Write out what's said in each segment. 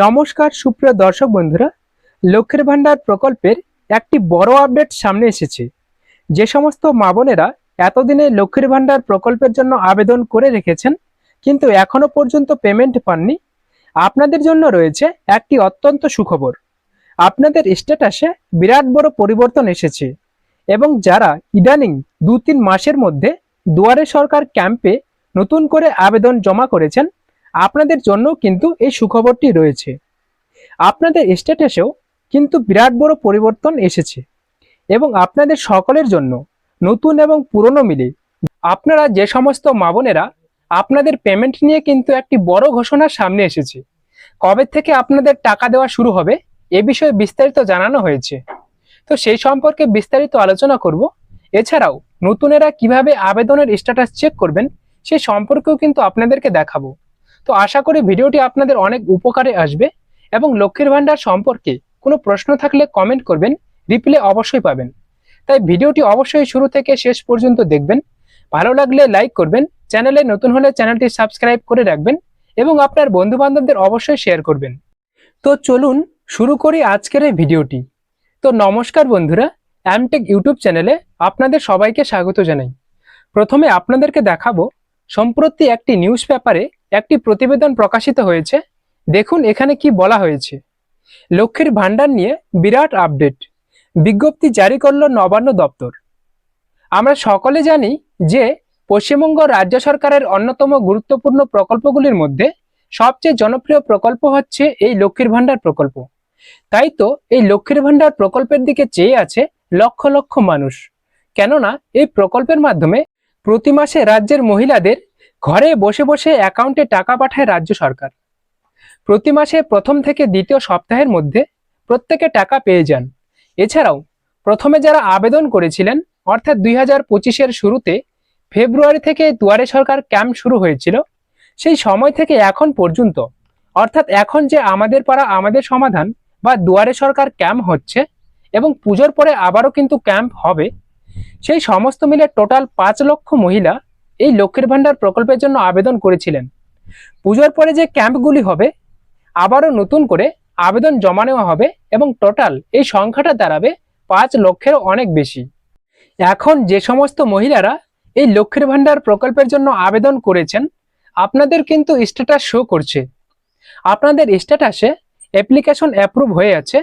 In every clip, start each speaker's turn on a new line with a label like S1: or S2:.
S1: নমস্কার, সুপ্রিয় দর্শক বন্ধুরা, লক্ষ্মীর ভাণ্ডার প্রকল্পের একটি বড় আপডেট সামনে এসেছে। যে সমস্ত মা বোনেরা এতদিনে লক্ষ্মীর ভাণ্ডার প্রকল্পের জন্য আবেদন করে রেখেছেন, কিন্তু এখনও পর্যন্ত পেমেন্ট পাননি, আপনাদের জন্য রয়েছে একটি অত্যন্ত সুখবর। আপনাদের স্ট্যাটাসে বিরাট বড় পরিবর্তন এসেছে এবং যারা ইদানিং দু তিন মাসের মধ্যে দুয়ারে সরকার ক্যাম্পে নতুন করে আবেদন জমা করেছেন আপনাদের জন্য কিন্তু এই সুখবরটি রয়েছে। আপনাদের স্ট্যাটাসেও কিন্তু বিরাট বড় পরিবর্তন এসেছে এবং আপনাদের সকলের জন্য নতুন এবং পুরনো মিলে আপনারা যে সমস্ত মা বোনেরা আপনাদের পেমেন্ট নিয়ে কিন্তু একটি বড় ঘোষণা সামনে এসেছে। কবে থেকে আপনাদের টাকা দেওয়া শুরু হবে এ বিষয়ে বিস্তারিত জানানো হয়েছে। তো সেই সম্পর্কে বিস্তারিত আলোচনা করব। এছাড়াও নতুনেরা কীভাবে আবেদনের স্ট্যাটাস চেক করবেন সে সম্পর্কেও কিন্তু আপনাদেরকে দেখাবো। তো আশা করি ভিডিওটি আপনাদের অনেক উপকারে আসবে এবং লক্ষ্মীর ভাণ্ডার সম্পর্কে কোনো প্রশ্ন থাকলে কমেন্ট করবেন রিপ্লে অবশ্যই পাবেন। তাই ভিডিওটি অবশ্যই শুরু থেকে শেষ পর্যন্ত দেখবেন। ভালো লাগলে লাইক করবেন, চ্যানেলে নতুন হলে চ্যানেলটি সাবস্ক্রাইব করে রাখবেন এবং আপনার বন্ধু বান্ধবদের অবশ্যই শেয়ার করবেন। তো চলুন শুরু করি আজকের এই ভিডিওটি। তো নমস্কার বন্ধুরা অ্যামটেক ইউটিউব চ্যানেলে আপনাদের সবাইকে স্বাগত জানাই। প্রথমে আপনাদেরকে দেখাবো, সম্প্রতি একটি নিউজ পেপারে একটি প্রতিবেদন প্রকাশিত হয়েছে। দেখুন এখানে কি বলা হয়েছে। লক্ষ্মীর ভাণ্ডার নিয়ে বিরাট আপডেট। বিজ্ঞপ্তি জারি করল নবান্ন দপ্তর। আমরা সকলে জানি যে পশ্চিমবঙ্গ রাজ্য সরকারের অন্যতম গুরুত্বপূর্ণ প্রকল্পগুলির মধ্যে সবচেয়ে জনপ্রিয় প্রকল্প হচ্ছে এই লক্ষ্মীর ভাণ্ডার প্রকল্প। তাই তো এই লক্ষ্মীর ভাণ্ডার প্রকল্পের দিকে চেয়ে আছে লক্ষ লক্ষ মানুষ। কেননা এই প্রকল্পের মাধ্যমে প্রতি মাসে রাজ্যের মহিলাদের ঘরে বসে বসে অ্যাকাউন্টে টাকা পাঠায় রাজ্য সরকার। প্রতি মাসে প্রথম থেকে দ্বিতীয় সপ্তাহের মধ্যে প্রত্যেকে টাকা পেয়ে যান। এছাড়াও প্রথমে যারা আবেদন করেছিলেন, অর্থাৎ দুই হাজার পঁচিশের শুরুতে ফেব্রুয়ারি থেকে দুয়ারে সরকার ক্যাম্প শুরু হয়েছিল, সেই সময় থেকে এখন পর্যন্ত, অর্থাৎ এখন যে আমাদের পাড়া আমাদের সমাধান বা দুয়ারে সরকার ক্যাম্প হচ্ছে এবং পুজোর পরে আবারও কিন্তু ক্যাম্প হবে, সেই সমস্ত মিলে টোটাল পাঁচ লক্ষ মহিলা এই লক্ষ্মীর ভাণ্ডার প্রকল্পের জন্য আবেদন করেছিলেন। পুজোর পরে যে ক্যাম্পগুলি হবে, আবারও নতুন করে আবেদন জমা নেওয়া হবে এবং টোটাল এই সংখ্যাটা দাঁড়াবে পাঁচ লক্ষের অনেক বেশি। এখন যে সমস্ত মহিলারা এই লক্ষ্মীর ভাণ্ডার প্রকল্পের জন্য আবেদন করেছেন, আপনাদের কিন্তু স্ট্যাটাস শো করছে। আপনাদের স্ট্যাটাসে অ্যাপ্লিকেশন অ্যাপ্রুভ হয়ে আছে।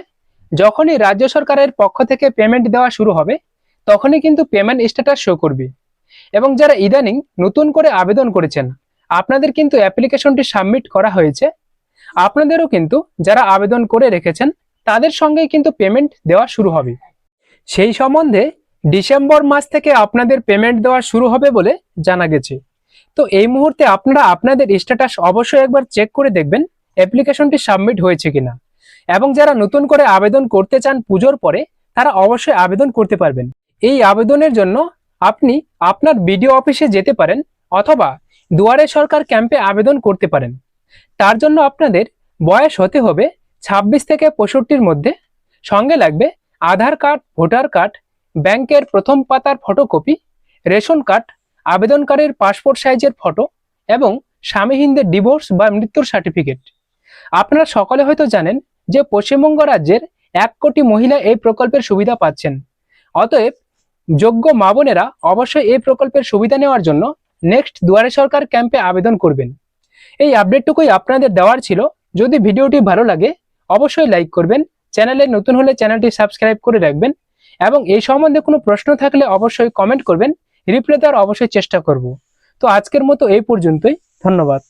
S1: যখনই রাজ্য সরকারের পক্ষ থেকে পেমেন্ট দেওয়া শুরু হবে, তখনই কিন্তু পেমেন্ট স্ট্যাটাস শো করবে। এবং যারা ইদানিং নতুন করে আবেদন করেছেন, আপনাদের কিন্তু অ্যাপ্লিকেশনটি সাবমিট করা হয়েছে। আপনাদেরও কিন্তু যারা আবেদন করে রেখেছেন, তাদের সঙ্গেই কিন্তু পেমেন্ট দেওয়া শুরু হবে। সেই সম্বন্ধে ডিসেম্বর মাস থেকে আপনাদের পেমেন্ট দেওয়া শুরু হবে বলে জানা গেছে। তো এই মুহূর্তে আপনারা আপনাদের স্ট্যাটাস অবশ্যই একবার চেক করে দেখবেন, অ্যাপ্লিকেশনটি সাবমিট হয়েছে কিনা। এবং যারা নতুন করে আবেদন করতে চান পুজোর পরে, তারা অবশ্যই আবেদন করতে পারবেন। এই আবেদনের জন্য আপনি আপনার বিডিও অফিসে যেতে পারেন অথবা দুয়ারে সরকার ক্যাম্পে আবেদন করতে পারেন। তার জন্য আপনাদের বয়স হতে হবে ২৬ থেকে পঁয়ষট্টির মধ্যে। সঙ্গে লাগবে আধার কার্ড, ভোটার কার্ড, ব্যাংকের প্রথম পাতার ফটোকপি, রেশন কার্ড, আবেদনকারীর পাসপোর্ট সাইজের ফটো এবং স্বামীহীনদের ডিভোর্স বা মৃত্যুর সার্টিফিকেট। আপনারা সকলে হয়তো জানেন যে পশ্চিমবঙ্গ রাজ্যের এক কোটি মহিলা এই প্রকল্পের সুবিধা পাচ্ছেন। অতএব যোগ্য মা বোনেরা অবশ্যই এই প্রকল্পের সুবিধা নেওয়ার জন্য নেক্সট দুয়ারে সরকার ক্যাম্পে আবেদন করবেন। এই আপডেটটুকুই আপনাদের দেওয়ার ছিল। যদি ভিডিওটি ভালো লাগে, অবশ্যই লাইক করবেন, চ্যানেলে নতুন হলে চ্যানেলটি সাবস্ক্রাইব করে রাখবেন এবং এই সম্বন্ধে কোনো প্রশ্ন থাকলে অবশ্যই কমেন্ট করবেন, রিপ্লাই দেওয়ার অবশ্যই চেষ্টা করব। তো আজকের মতো এই পর্যন্তই, ধন্যবাদ।